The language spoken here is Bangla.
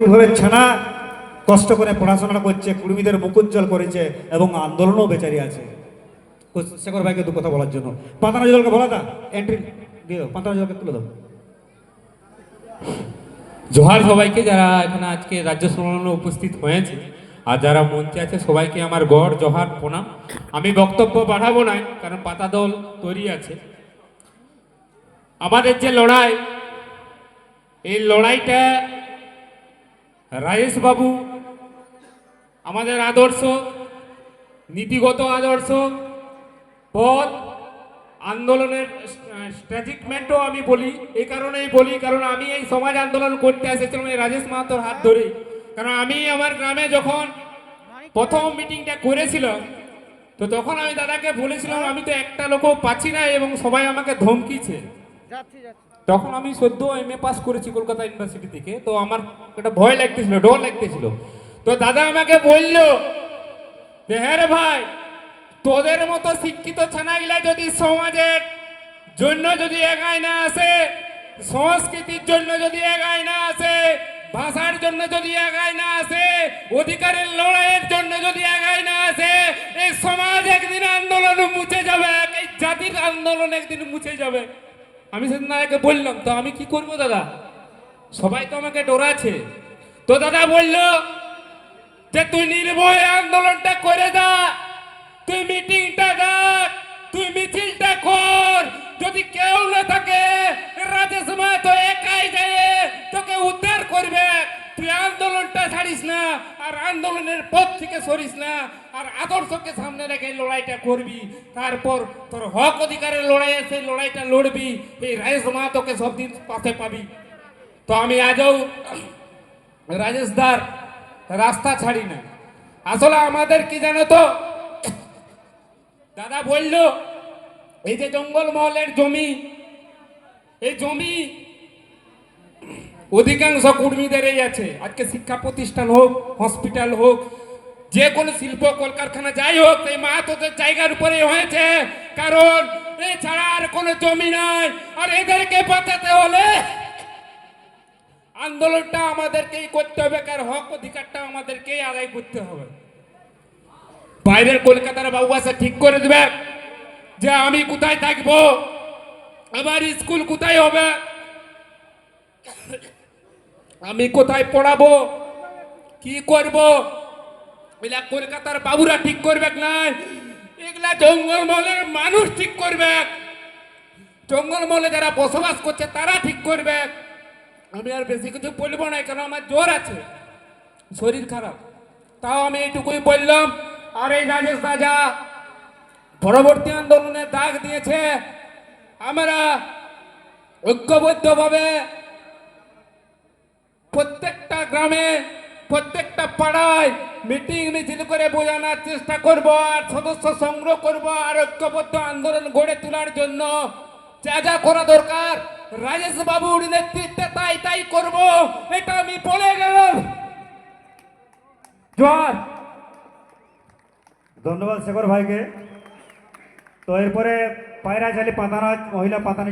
ঘরের ছানা, কষ্ট করে পড়াশোনা করছে, কুর্মীদের মুখ উজ্জ্বল করেছে এবং আন্দোলনও বেচারি আছে। শেখর ভাইকে দু কথা বলার জন্য। পাতানা জলকে বলা দা এন্ট্রি দিয়ে দাও পাতানা জলকে তুলে দাও। জোহার সবাইকে যারা এখানে আজকে রাজ্য সম্মেলনে উপস্থিত হয়েছে, আর যারা মঞ্চে আছে, সবাইকে আমার গড় জোহার প্রণাম। আমি বক্তব্য বাড়াবো না, কারণ পাতা দল তৈরি আছে। আমাদের যে লড়াই, এই লড়াইটা রাজেশ বাবু, আমাদের আদর্শ, নীতিগত আদর্শ, পথ, আন্দোলনের স্ট্র্যাটেজিকমেন্টও আমি বলি এই কারণেই বলি, কারণ আমি এই সমাজ আন্দোলন করতে এসেছিলাম এই রাজেশ মাহাতোর হাত ধরে কারণ আমি আমার গ্রামে যখন প্রথম মিটিংটা করেছিলাম, তো তখন আমি দাদাকে বলেছিলাম, আমি তো একটা লোকও পাচ্ছি না এবং সবাই আমাকে ধমকিছে। তখন আমি সদ্য এম এ পাস করেছি কলকাতা ইউনিভার্সিটি থেকে। তো আমার একটা ভয় লাগতেছিল, ডর লাগতেছিল। তো দাদা আমাকে বলল যে হ্যাঁ রে ভাই, তোদের মতো শিক্ষিত ছানাগুলা যদি সমাজের জন্য যদি এগায় না আসে, সংস্কৃতির জন্য যদি এগায় না আসে, ভাষার জন্য যদি এগায় না আসে, অধিকারের লড়াইয়ের জন্য যদি এগায় না আসে, এই সমাজ একদিন আন্দোলন মুছে যাবে এই জাতির আন্দোলন একদিন মুছে যাবে। আমি সেদিন দাদাকে বললাম, তো আমি কি করব দাদা? সবাই তো আমাকে ডোরাছে তো দাদা বলল যে তুই নির্ভয় আন্দোলনটা করে দা, তুই মিটিংটা ডাক তুই মিছিলটা কর। যদি কেউ না থাকে, রাজেশ তো একাই যায় তোকে উদ্ধার করবে। তুই আন্দোলনটা ছাড়িস না, আর আন্দোলনের পথ থেকে সরিস না, আর আদর্শকে সামনে রেখে লড়াইটা করবি। তারপর তোর হক অধিকারের লড়াই আছে, লড়াইটা লড়বি। এই রাজেশ মা তোকে সব দিন পাশে পাবি। তো আমি আজও রাজেশ দার রাস্তা ছাড়ি না। আসলে আমাদের কি জানো তো? দাদা বলল, এই যে জঙ্গল মহলের জমি, এই জমি অধিকাংশ কর্মীদেরই আছে। আজকে শিক্ষা প্রতিষ্ঠান হোক, হসপিটাল হোক, যে কোনো শিল্প কলকারখানা যাই হোক, এই মাহাতোদের জায়গার উপরে হয়েছে। কারণ এছাড়া আর কোনো জমি নাই। আর এদেরকে বাঁচাতে হলে আন্দোলনটা আমাদেরকেই করতে হবে কার হক অধিকারটা আমাদেরকেই আদায় করতে হবে। বাইরের কলকাতার বাবু আসে ঠিক করে দেবে যে আমি কোথায় থাকব? আমার স্কুল কোথায় হবে? আমি কোথায় পড়াবো? কি করব? এগুলা কলকাতার বাবুরা ঠিক করবে না এগুলা জঙ্গলমহলের মানুষ ঠিক করবে জঙ্গলমহলে যারা বসবাস করছে, তারা ঠিক করবে আমি আর বেশি কিছু বলব না, কেন আমার জ্বর আছে। শরীর খারাপ। তাও আমি এইটুকুই বললাম। আর এই রাজেশ রাজা পরবর্তী আন্দোলনে দাগ দিয়েছে। আমরা ঐক্যবদ্ধভাবে প্রত্যেকটা গ্রামে, প্রত্যেকটা পাড়ায় মিটিং মিছিল করে বোঝানোর চেষ্টা করব আর সদস্য সংগ্রহ করব আর ঐক্যবদ্ধ আন্দোলন গড়ে তোলার জন্য। যা যা করা দরকার। রাজেশ বাবুর নেতৃত্বে তাই তাই করব। এটা আমি বলে গেলাম। জোয়ার। ধন্যবাদ শেখর ভাইকে। তো এরপরে পায়রা চালি পাতানা, মহিলা পাতানি